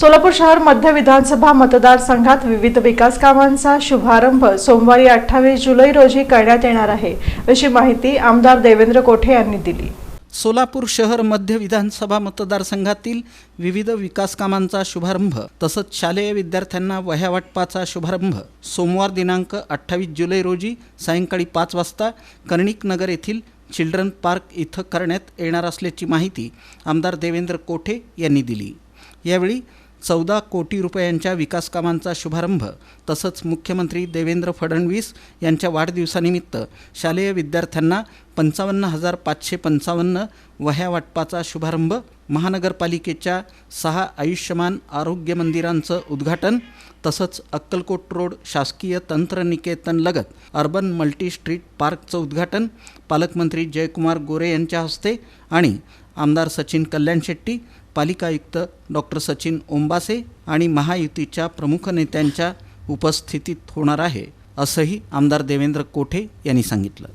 सोलापूर शहर मध्य विधानसभा मतदारसंघात विविध विकास कामांचा शुभारंभ सोमवारी अठ्ठावीस जुलै रोजी करण्यात येणार आहे अशी माहिती आमदार देवेंद्र कोठे यांनी दिली. सोलापूर शहर मध्य विधानसभा मतदारसंघातील विविध विकास कामांचा शुभारंभ तसंच शालेय विद्यार्थ्यांना वह्या वाटपाचा शुभारंभ सोमवार दिनांक अठ्ठावीस जुलै रोजी सायंकाळी पाच वाजता कर्णिक नगर येथील चिल्ड्रन पार्क इथं करण्यात येणार असल्याची माहिती आमदार देवेंद्र कोठे यांनी दिली. यावेळी चौदा कोटी रुपयांच्या विकास कामांचा शुभारंभ तसंच मुख्यमंत्री देवेंद्र फडणवीस यांच्या वाढदिवसानिमित्त शालेय विद्यार्थ्यांना पंचावन्न हजार पाचशे पंचावन्न वह्या वाटपाचा शुभारंभ महानगरपालिकेच्या सहा आयुष्यमान आरोग्य मंदिरांचं उद्घाटन तसंच अक्कलकोट रोड शासकीय तंत्रनिकेतन लगत अर्बन मल्टी स्ट्रीट पार्कचं उद्घाटन पालकमंत्री जयकुमार गोरे यांच्या हस्ते आणि आमदार सचिन कल्याण शेट्टी पालिका आयुक्त डॉक्टर सचिन ओंबासे आणि महायुतीच्या प्रमुख नेत्यांच्या उपस्थितीत होणार आहे असंही आमदार देवेंद्र कोठे यांनी सांगितलं.